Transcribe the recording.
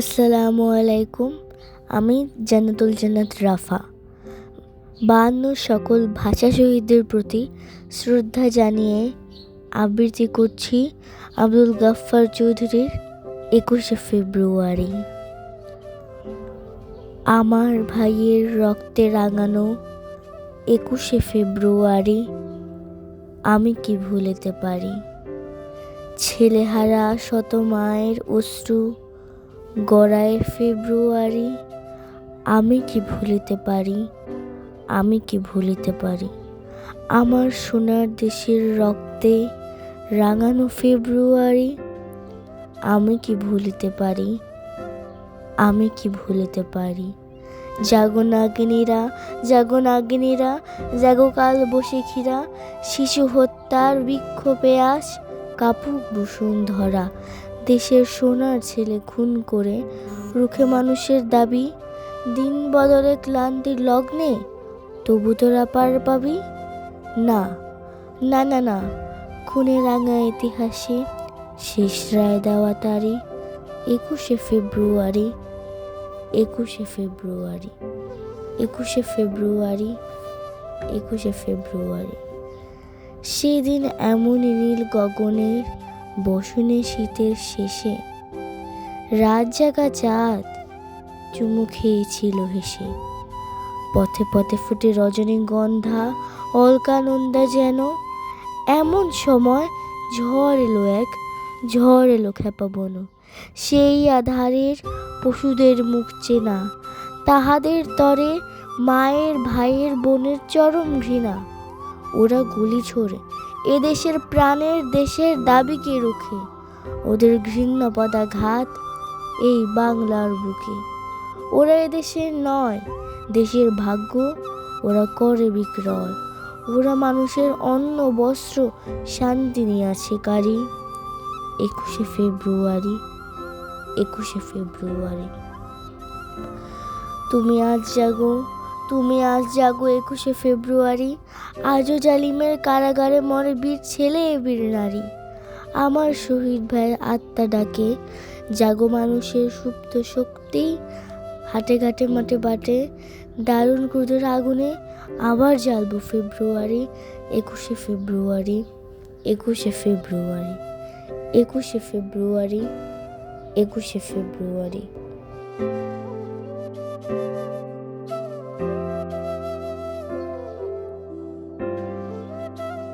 আসসালামু আলাইকুম, আমি জান্নাতুল জান্নাত রাফা। বায়ান্ন সকল ভাষা শহীদদের প্রতি শ্রদ্ধা জানিয়ে আবৃত্তি করছি আব্দুল গাফফার চৌধুরীর একুশে ফেব্রুয়ারি। আমার ভাইয়ের রক্তে রাঙানো একুশে ফেব্রুয়ারি আমি কি ভুলেতে পারি? ছেলেহারা শত মায়ের অশ্রু গড়ায় ফেব্রুয়ারি, আমি কি ভুলিতে পারি? আমি কি ভুলিতে পারি? আমার সোনার দেশের রক্তে রাঙানো ফেব্রুয়ারি, আমি কি ভুলিতে পারি? আমি কি ভুলিতে পারি? জাগো নাগিনীরা জাগো নাগিনীরা, জাগো কাল বসিখিরা, শিশু হত্যার বিক্ষোভে আস কাপুক বসুন্ধরা। দেশের সোনার ছেলে খুন করে রুখে মানুষের দাবি, দিন বদলে ক্লান্তির লগ্নে তবু তোরা পার পাবি? না না না না, খুনে রাঙা ইতিহাসে শেষ রায় দেওয়া তারি একুশে ফেব্রুয়ারি একুশে ফেব্রুয়ারি একুশে ফেব্রুয়ারি একুশে ফেব্রুয়ারি। সেদিন এমনই নীল গগনের বসনে শীতের শেষে। রাত জাগা চাঁদ চুমু খেয়েছিল হেসে। পথে পথে ফুটে রজনীগন্ধা অলকানন্দা যেন। এমন সময় ঝড় এলো এক, ঝড় এলো খেপা বন। সেই আধারের পশুদের মুখ চেনা, তাহাদের তরে মায়ের ভাইয়ের বোনের চরম ঘৃণা। ওরা গুলি ছোড়ে এদেশের প্রাণের দেশের দাবিকে রুখে? ওদের ঘৃণ্য পদাঘাত এই বাংলার বুকে। ওরা এদেশের নয়, দেশের ভাগ্য ওরা করে বিক্রয়। ওরা মানুষের অন্ন, বস্ত্র, শান্তি নিয়ে আছে কারি। একুশে ফেব্রুয়ারি একুশে ফেব্রুয়ারি। তুমি আজ জাগো তুমি আজ জাগো একুশে ফেব্রুয়ারি। আজও জালিমের কারাগারে মরে বীর ছেলে বীর নারী। আমার শহীদ ভাইয়ের আত্মা ডাকে, জাগো মানুষের সুপ্ত শক্তি, হাটে ঘাটে মাঠে বাটে, দারুণ ক্রোধের আগুনে আবার জ্বালবো ফেব্রুয়ারি, একুশে ফেব্রুয়ারি একুশে ফেব্রুয়ারি একুশে ফেব্রুয়ারি একুশে ফেব্রুয়ারি।